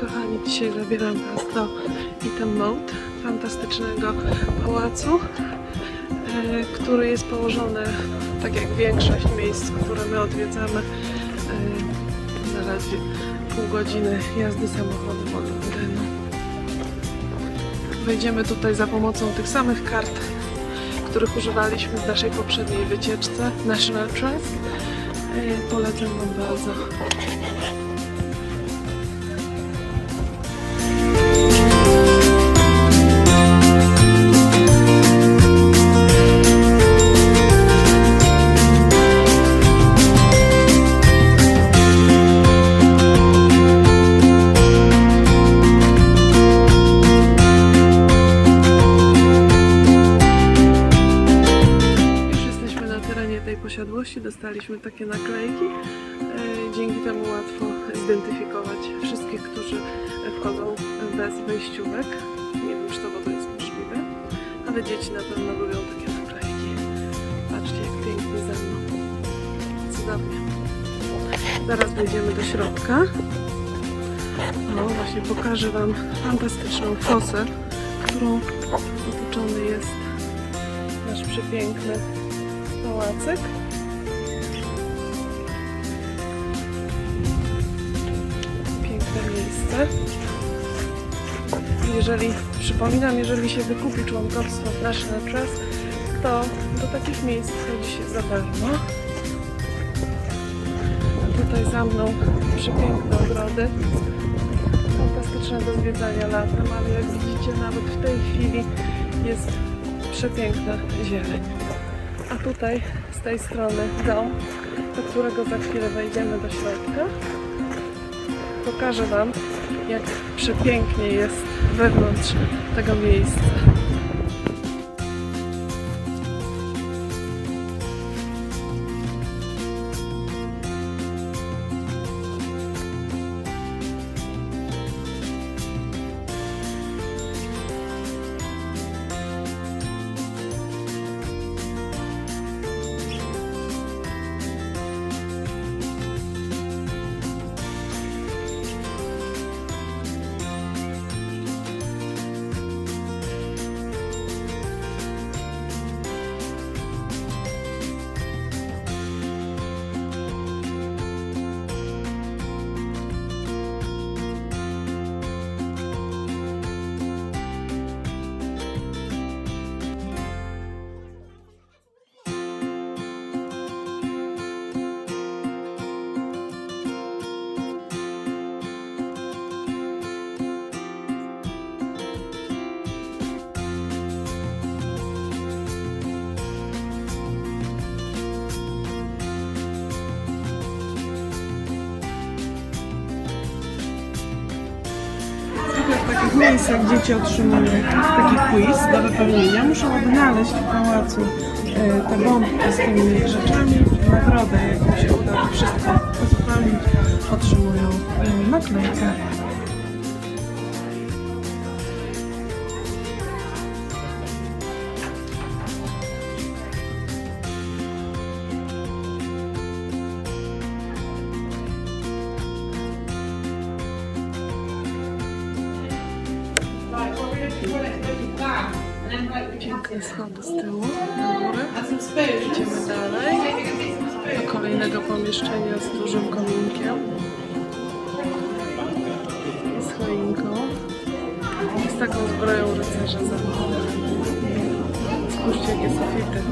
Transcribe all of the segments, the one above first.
kochani, dzisiaj zabieram Was do Mode, fantastycznego pałacu, e, który jest położony, tak jak większość miejsc, które my odwiedzamy, e, zaledwie pół godziny jazdy samochodem od Londynu. Wejdziemy tutaj za pomocą tych samych kart, których używaliśmy w naszej poprzedniej wycieczce National Trust. E, Polecam Wam bardzo. Dostaliśmy takie naklejki. E, Dzięki temu łatwo zidentyfikować wszystkich, którzy wchodzą bez wejściówek. Nie wiem, czy to w ogóle jest możliwe, ale dzieci na pewno lubią takie naklejki. Patrzcie, jak pięknie ze mną. Cudownie. Zaraz wejdziemy do środka. No, właśnie pokażę Wam fantastyczną fosę, którą otoczony jest nasz przepiękny pałacyk. Miejsce. Jeżeli, przypominam, jeżeli się wykupi członkostwo w National Trust, to do takich miejsc wchodzi się za darmo. Tutaj za mną przepiękne ogrody. Fantastyczne do zwiedzania latem, ale jak widzicie nawet w tej chwili jest przepiękna zieleń. A tutaj z tej strony dom, do którego za chwilę wejdziemy do środka. Pokażę Wam, jak przepięknie jest wewnątrz tego miejsca. Takich miejscach dzieci otrzymują taki quiz do wypełnienia. Muszą odnaleźć w pałacu e, te bombki z tymi rzeczami. Nagrodę, jak się uda wszystko uzupełnić, otrzymują e, naklejkę. Idziemy dalej do kolejnego pomieszczenia z dużym kominkiem z choinką z taką zbroją rycerza za mną. Spójrzcie jakie sufity.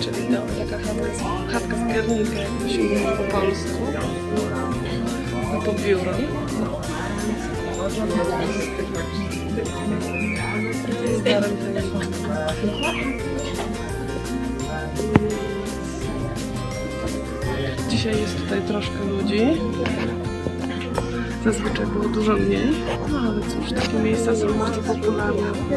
Czyli no, taka chatka, chatka z to się po polsku. No to biuro. Dzisiaj jest tutaj troszkę ludzi. Zazwyczaj było dużo mniej. No ale cóż, takie miejsca są bardzo popularne w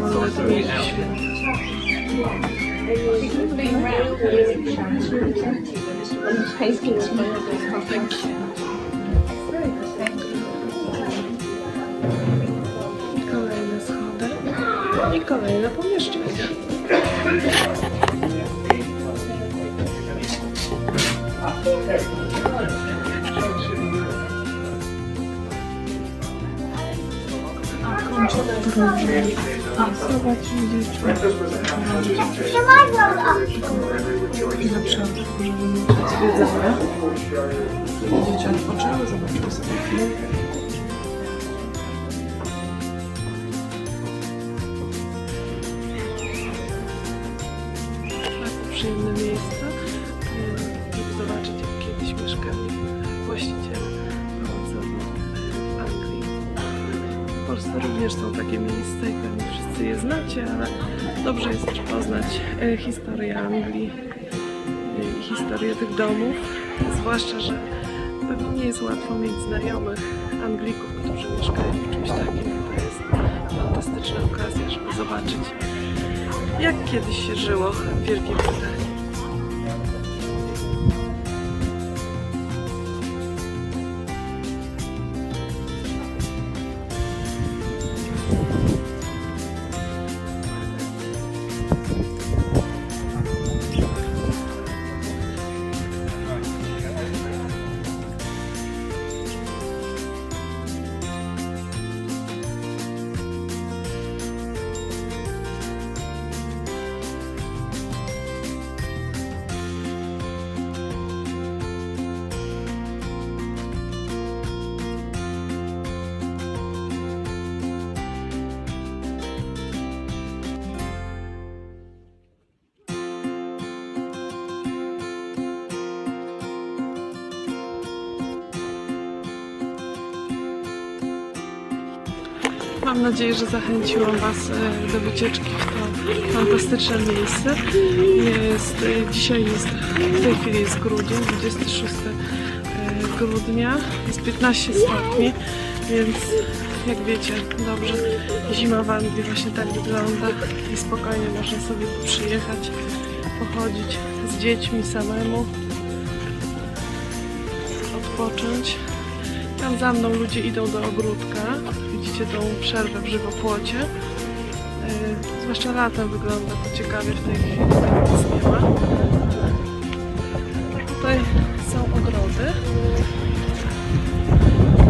święta. Kolejne schody i kolejne pomieszczenia. Zobacz, widzisz, na przykład zobaczyły sobie film. Przyjemne miejsce, żeby zobaczyć jak kiedyś mieszkali właściciele Polsce również są takie miejsca i pewnie wszyscy je znacie, ale dobrze jest też poznać e, historię Anglii e, i historię tych domów, zwłaszcza, że pewnie nie jest łatwo mieć znajomych Anglików, którzy mieszkają w czymś takim. To jest fantastyczna okazja, żeby zobaczyć, jak kiedyś się żyło w Wielkiej Brytanii. Mam nadzieję, że zachęciłam Was e, do wycieczki w to fantastyczne miejsce. Jest, e, dzisiaj jest, w tej chwili jest grudzień, 26 e, grudnia, jest 15 stopni, więc jak wiecie, dobrze, zima w Anglii właśnie tak wygląda i spokojnie można sobie przyjechać, pochodzić z dziećmi samemu, odpocząć. Tam za mną ludzie idą do ogródka. Widzicie tą przerwę w żywopłocie. Yy, zwłaszcza latem wygląda to ciekawie w tej chwili, tak nic nie ma. A tutaj są ogrody,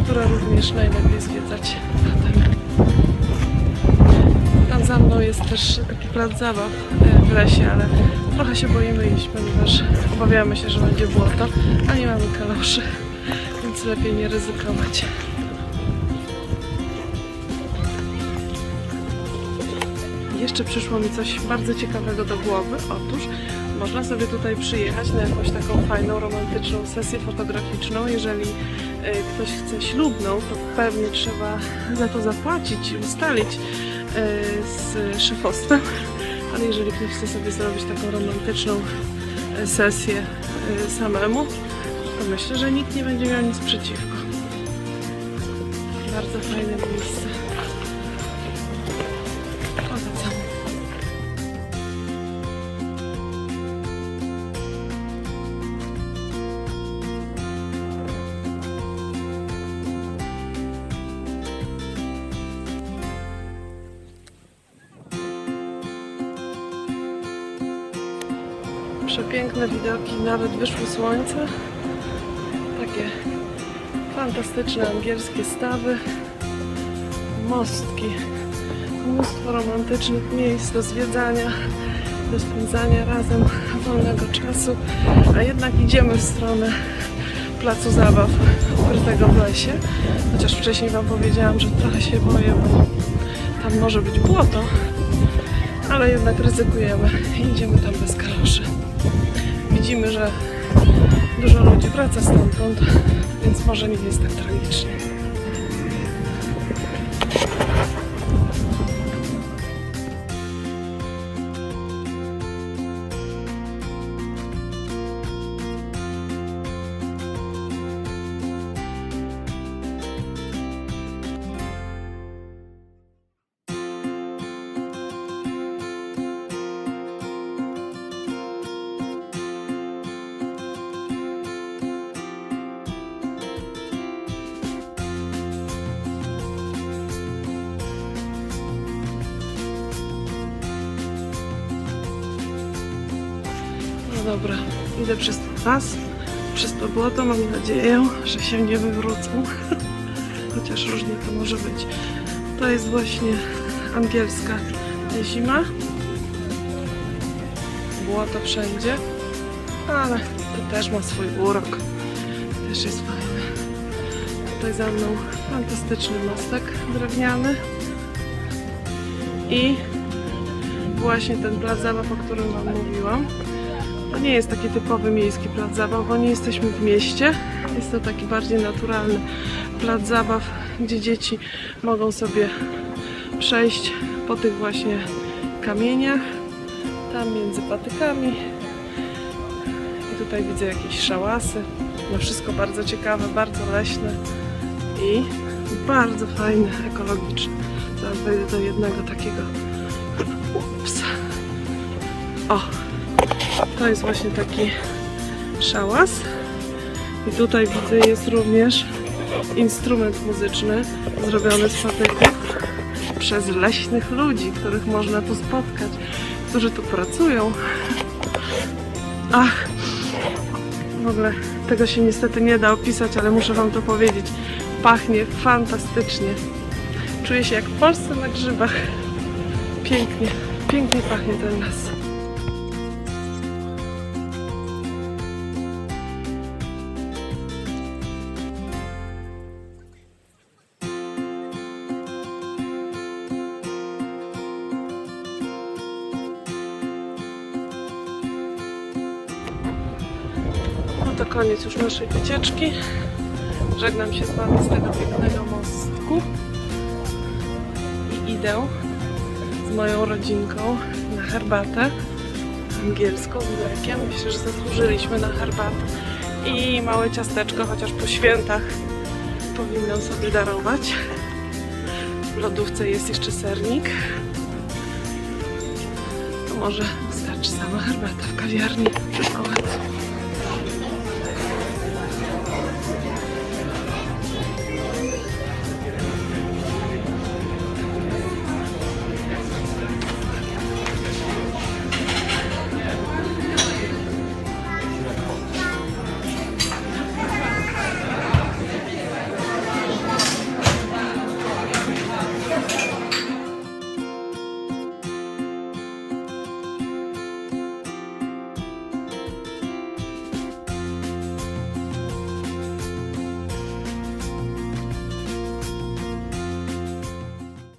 które również najlepiej zwiedzać latem. Tam za mną jest też taki plac zabaw e, w lesie, ale trochę się boimy iść, ponieważ obawiamy się, że będzie błoto, a nie mamy kaloszy, więc lepiej nie ryzykować. Jeszcze przyszło mi coś bardzo ciekawego do głowy. Otóż można sobie tutaj przyjechać na jakąś taką fajną, romantyczną sesję fotograficzną. Jeżeli e, ktoś chce ślubną, to pewnie trzeba za to zapłacić i ustalić e, z szefostwem. Ale jeżeli ktoś chce sobie zrobić taką romantyczną e, sesję samemu, to myślę, że nikt nie będzie miał nic przeciwko. Bardzo fajne miejsce. Przepiękne widoki, nawet wyszło słońce. Takie fantastyczne angielskie stawy, mostki, mnóstwo romantycznych miejsc do zwiedzania do spędzania razem wolnego czasu, a jednak idziemy w stronę placu zabaw ukrytego w lesie. Chociaż wcześniej Wam powiedziałam, że trochę się boję, bo tam może być błoto, ale jednak ryzykujemy i idziemy tam bez kaloszy. Widzimy, że dużo ludzi wraca stamtąd, więc może nie jest tak tragicznie. Dobra, idę przez ten las, przez to błoto. Mam nadzieję, że się nie wywrócą. Chociaż różnie to może być. To jest właśnie angielska zima. Błoto wszędzie, ale to też ma swój urok. Też jest fajne. Tutaj za mną fantastyczny mostek drewniany. I właśnie ten plac zabaw, o którym Wam mówiłam. Nie jest taki typowy miejski plac zabaw, bo nie jesteśmy w mieście. Jest to taki bardziej naturalny plac zabaw, gdzie dzieci mogą sobie przejść po tych właśnie kamieniach, tam między patykami. I tutaj widzę jakieś szałasy. No wszystko bardzo ciekawe, bardzo leśne i bardzo fajne, ekologiczne. Zaraz wejdę do jednego takiego. Ups. O, to jest właśnie taki szałas. I tutaj widzę jest również instrument muzyczny zrobiony z patyków przez leśnych ludzi, których można tu spotkać, którzy tu pracują. Ach, w ogóle tego się niestety nie da opisać, ale muszę Wam to powiedzieć. Pachnie fantastycznie. Czuję się jak w Polsce na grzybach. Pięknie, pięknie pachnie ten las. Koniec już naszej wycieczki. Żegnam się z Wami z tego pięknego mostku. I idę z moją rodzinką na herbatę angielską z mlekiem. Myślę, że zasłużyliśmy na herbatę. I małe ciasteczko, chociaż po świętach powinnam sobie darować. W lodówce jest jeszcze sernik. To może wystarczy sama herbata w kawiarni. Wszystko.